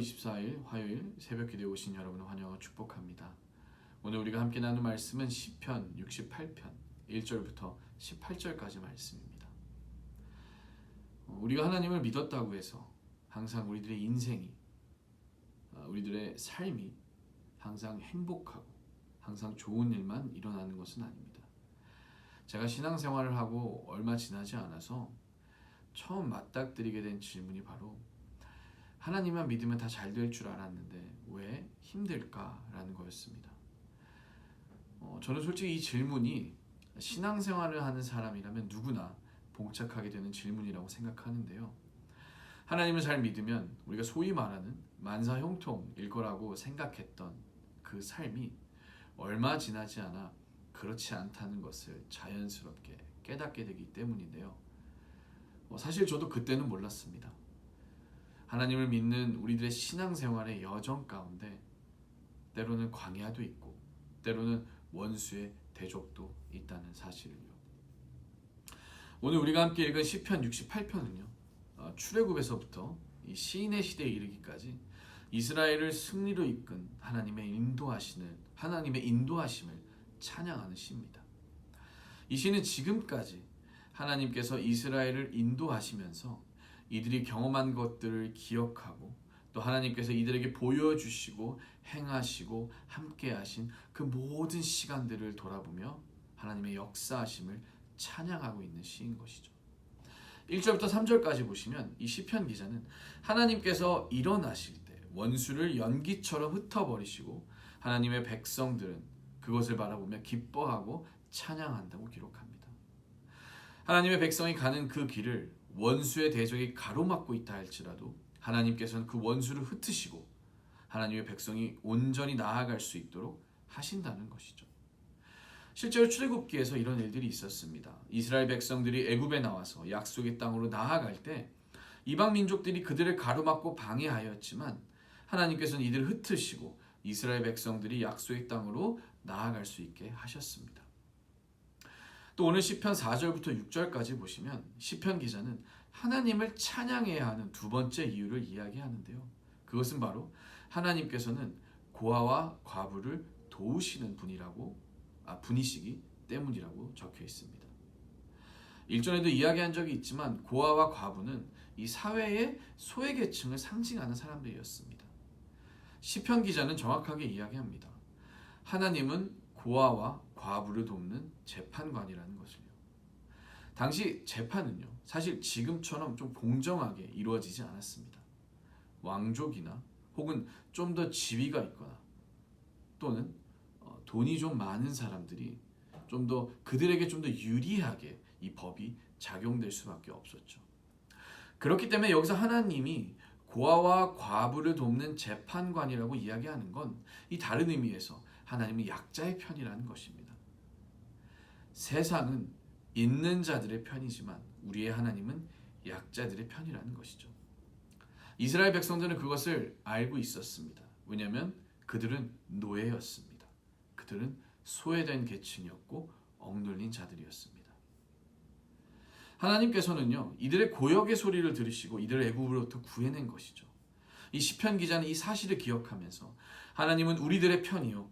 할렐루야. 8월 24일 화요일 새벽 기도에 오신 여러분을 환영하고 축복합니다. 오늘 우리가 함께 나눌 말씀은 시편 68편 1절부터 18절까지 말씀입니다. 어, 우리가 하나님을 믿었다고 해서 항상 우리들의 인생이 어, 우리들의 삶이 항상 행복하고 항상 좋은 일만 일어나는 것은 아닙니다. 제가 신앙생활을 하고 얼마 지나지 않아서 처음 맞닥뜨리게 된 질문이 바로 하나님만 믿으면 다 잘 될 줄 알았는데 왜 힘들까라는 거였습니다. 어, 저는 솔직히 이 질문이 신앙생활을 하는 사람이라면 누구나 봉착하게 되는 질문이라고 생각하는데요. 하나님을 잘 믿으면 우리가 소위 말하는 만사형통일 거라고 생각했던 그 삶이 얼마 지나지 않아 그렇지 않다는 것을 자연스럽게 깨닫게 되기 때문인데요. 어, 사실 저도 그때는 몰랐습니다. 하나님을 믿는 우리들의 신앙생활의 여정 가운데 때로는 광야도 있고 때로는 원수의 대적도 있다는 사실을요. 오늘 우리가 함께 읽은 시편 68편은요. 어, 출애굽에서부터 이 시인의 시대에 이르기까지 이스라엘을 승리로 이끈 하나님의 인도하시는 하나님의 인도하심을 찬양하는 시입니다. 이 시는 지금까지 하나님께서 이스라엘을 인도하시면서 이들이 경험한 것들을 기억하고 또 하나님께서 이들에게 보여주시고 행하시고 함께하신 그 모든 시간들을 돌아보며 하나님의 역사하심을 찬양하고 있는 시인 것이죠. 1절부터 3절까지 보시면 이 시편 기자는 하나님께서 일어나실 때 원수를 연기처럼 흩어버리시고 하나님의 백성들은 그것을 바라보며 기뻐하고 찬양한다고 기록합니다. 하나님의 백성이 가는 그 길을 원수의 대적이 가로막고 있다 할지라도 하나님께서는 그 원수를 흩으시고 하나님의 백성이 온전히 나아갈 수 있도록 하신다는 것이죠. 실제로 출애굽기에서 이런 일들이 있었습니다. 이스라엘 백성들이 애굽에 나와서 약속의 땅으로 나아갈 때 이방 민족들이 그들을 가로막고 방해하였지만 하나님께서는 이들을 흩으시고 이스라엘 백성들이 약속의 땅으로 나아갈 수 있게 하셨습니다. 또 오늘 시편 4절부터 6절까지 보시면 시편 기자는 하나님을 찬양해야 하는 두 번째 이유를 이야기하는데요. 그것은 바로 하나님께서는 고아와 과부를 도우시는 분이라고 아, 분이시기 때문이라고 적혀 있습니다. 일전에도 이야기한 적이 있지만 고아와 과부는 이 사회의 소외 계층을 상징하는 사람들이었습니다. 시편 기자는 정확하게 이야기합니다. 하나님은 고아와 과부를 돕는 재판관이라는 것을요. 당시 재판은요, 사실 지금처럼 좀 공정하게 이루어지지 않았습니다. 왕족이나 혹은 좀 더 지위가 있거나 또는 어, 돈이 좀 많은 사람들이 좀 더 그들에게 좀 더 유리하게 이 법이 작용될 수밖에 없었죠. 그렇기 때문에 여기서 하나님이 고아와 과부를 돕는 재판관이라고 이야기하는 건 이 다른 의미에서 하나님은 약자의 편이라는 것입니다. 세상은 있는 자들의 편이지만 우리의 하나님은 약자들의 편이라는 것이죠. 이스라엘 백성들은 그것을 알고 있었습니다. 왜냐하면 그들은 노예였습니다. 그들은 소외된 계층이었고 억눌린 자들이었습니다. 하나님께서는요 이들의 고역의 소리를 들으시고 이들을 애굽으로부터 구해낸 것이죠. 이 시편 기자는 이 사실을 기억하면서 하나님은 우리들의 편이요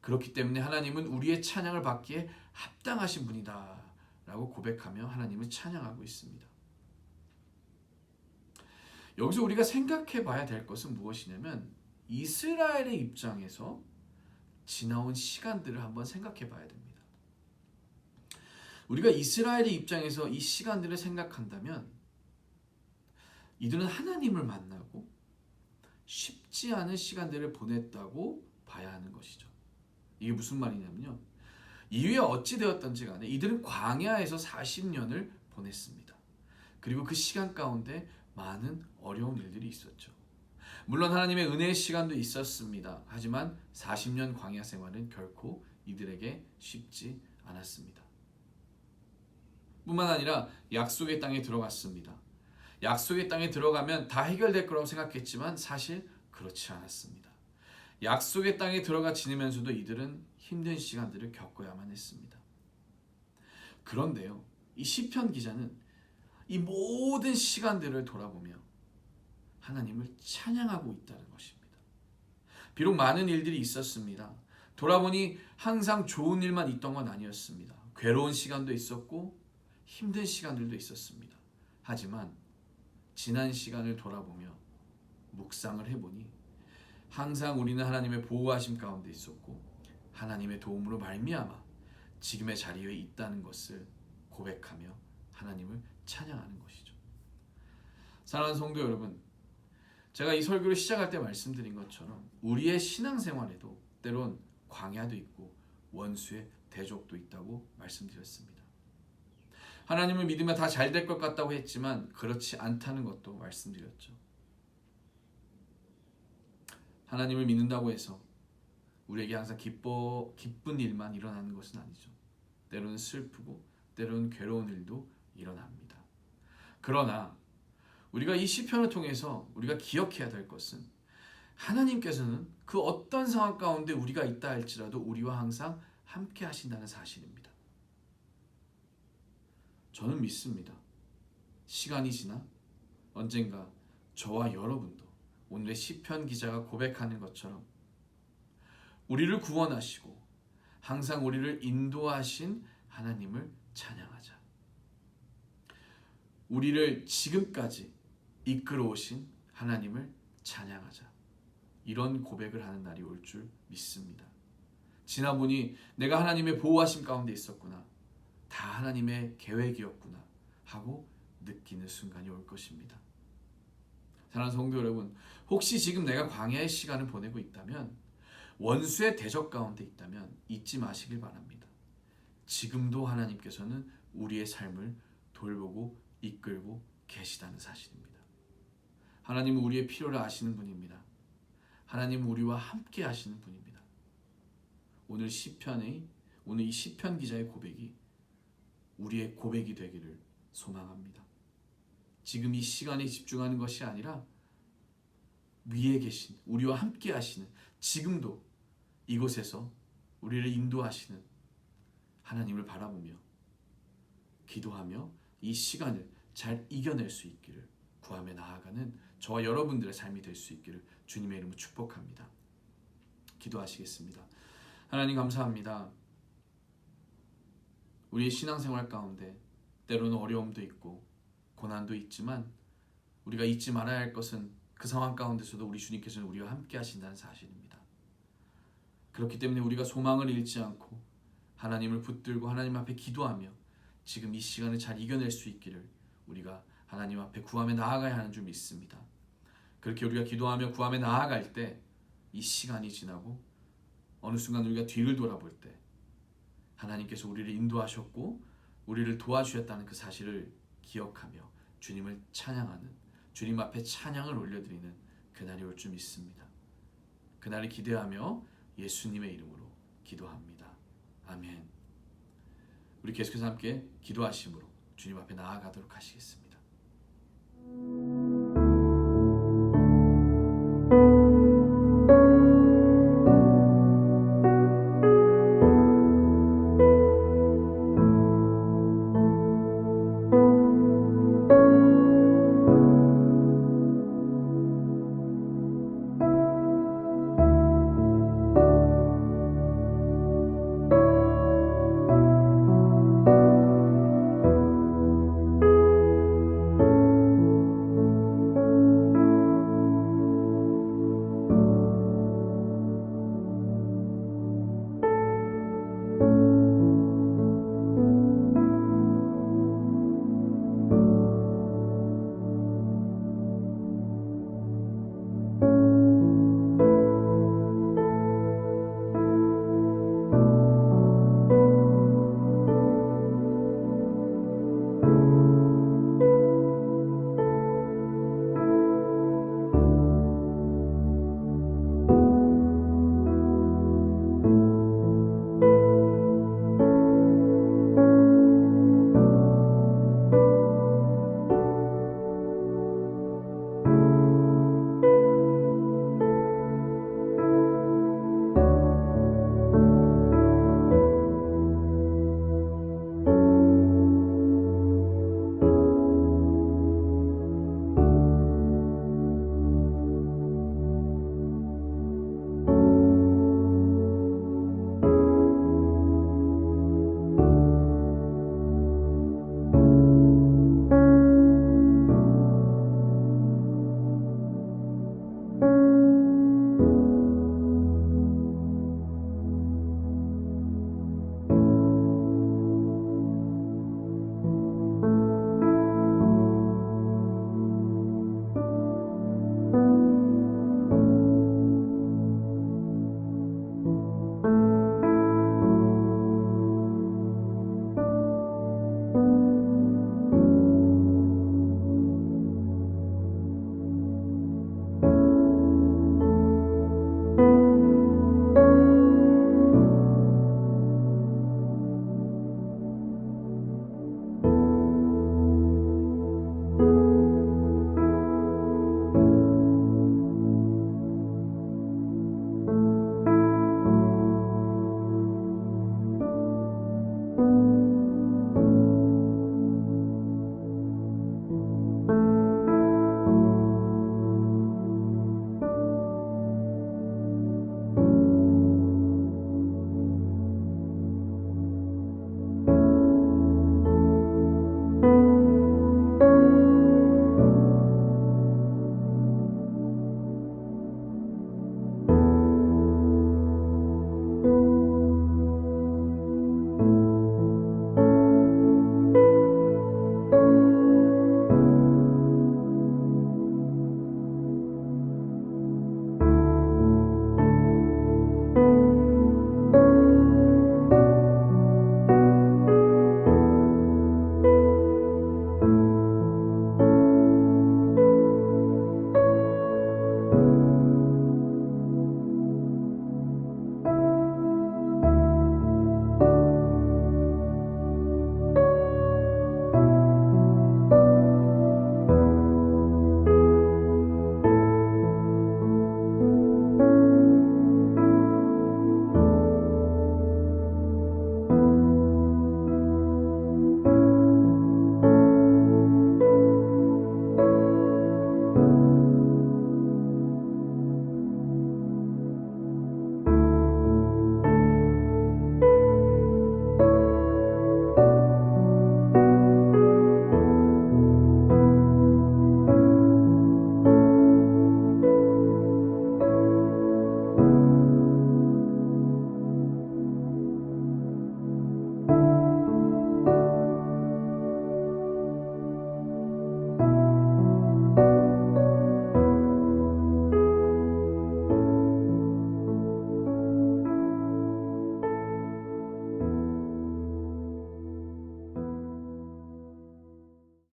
그렇기 때문에 하나님은 우리의 찬양을 받기에 합당하신 분이다 라고 고백하며 하나님을 찬양하고 있습니다. 여기서 우리가 생각해 봐야 될 것은 무엇이냐면 이스라엘의 입장에서 지나온 시간들을 한번 생각해 봐야 됩니다. 우리가 이스라엘의 입장에서 이 시간들을 생각한다면 이들은 하나님을 만나고 쉽지 않은 시간들을 보냈다고 봐야 하는 것이죠. 이게 무슨 말이냐면요. 이후에 어찌 되었던지 간에 이들은 광야에서 40년을 보냈습니다. 그리고 그 시간 가운데 많은 어려운 일들이 있었죠. 물론 하나님의 은혜의 시간도 있었습니다. 하지만 40년 광야 생활은 결코 이들에게 쉽지 않았습니다. 뿐만 아니라 약속의 땅에 들어갔습니다. 약속의 땅에 들어가면 다 해결될 거라고 생각했지만 사실 그렇지 않았습니다. 약속의 땅에 들어가 지내면서도 이들은 힘든 시간들을 겪어야만 했습니다. 그런데요, 이 시편 기자는 이 모든 시간들을 돌아보며 하나님을 찬양하고 있다는 것입니다. 비록 많은 일들이 있었습니다. 돌아보니 항상 좋은 일만 있던 건 아니었습니다. 괴로운 시간도 있었고 힘든 시간들도 있었습니다. 하지만 지난 시간을 돌아보며 묵상을 해보니 항상 우리는 하나님의 보호하심 가운데 있었고 하나님의 도움으로 말미암아 지금의 자리에 있다는 것을 고백하며 하나님을 찬양하는 것이죠. 사랑하는 성도 여러분, 제가 이 설교를 시작할 때 말씀드린 것처럼 우리의 신앙생활에도 때론 광야도 있고 원수의 대적도 있다고 말씀드렸습니다. 하나님을 믿으면 다 잘 될 것 같다고 했지만 그렇지 않다는 것도 말씀드렸죠. 하나님을 믿는다고 해서 우리에게 항상 기뻐 기쁜 일만 일어나는 것은 아니죠. 때로는 슬프고 때로는 괴로운 일도 일어납니다. 그러나 우리가 이 시편을 통해서 우리가 기억해야 될 것은 하나님께서는 그 어떤 상황 가운데 우리가 있다 할지라도 우리와 항상 함께 하신다는 사실입니다. 저는 믿습니다. 시간이 지나 언젠가 저와 여러분도 오늘의 시편 기자가 고백하는 것처럼 우리를 구원하시고 항상 우리를 인도하신 하나님을 찬양하자. 우리를 지금까지 이끌어 오신 하나님을 찬양하자. 이런 고백을 하는 날이 올 줄 믿습니다. 지나보니 내가 하나님의 보호하심 가운데 있었구나. 다 하나님의 계획이었구나 하고 느끼는 순간이 올 것입니다. 사랑하는 성도 여러분, 혹시 지금 내가 광야의 시간을 보내고 있다면 원수의 대적 가운데 있다면 잊지 마시길 바랍니다. 지금도 하나님께서는 우리의 삶을 돌보고 이끌고 계시다는 사실입니다. 하나님은 우리의 필요를 아시는 분입니다. 하나님은 우리와 함께 하시는 분입니다. 오늘 시편의 오늘 이 시편 기자의 고백이 우리의 고백이 되기를 소망합니다. 지금 이 시간에 집중하는 것이 아니라 위에 계신 우리와 함께 하시는 지금도 이곳에서 우리를 인도하시는 하나님을 바라보며 기도하며 이 시간을 잘 이겨낼 수 있기를 구하며 나아가는 저와 여러분들의 삶이 될 수 있기를 주님의 이름으로 축복합니다. 기도하시겠습니다. 하나님 감사합니다. 우리의 신앙생활 가운데 때로는 어려움도 있고 고난도 있지만 우리가 잊지 말아야 할 것은 그 상황 가운데서도 우리 주님께서는 우리와 함께 하신다는 사실입니다. 그렇기 때문에 우리가 소망을 잃지 않고 하나님을 붙들고 하나님 앞에 기도하며 지금 이 시간을 잘 이겨낼 수 있기를 우리가 하나님 앞에 구하며 나아가야 하는 줄 믿습니다. 그렇게 우리가 기도하며 구하며 나아갈 때 이 시간이 지나고 어느 순간 우리가 뒤를 돌아볼 때 하나님께서 우리를 인도하셨고 우리를 도와주셨다는 그 사실을 기억하며 주님을 찬양하는 주님 앞에 찬양을 올려드리는 그날이 올 줄 믿습니다. 그날을 기대하며 예수님의 이름으로 기도합니다. 아멘. 우리 계속해서 함께 기도하심으로 주님 앞에 나아가도록 하시겠습니다.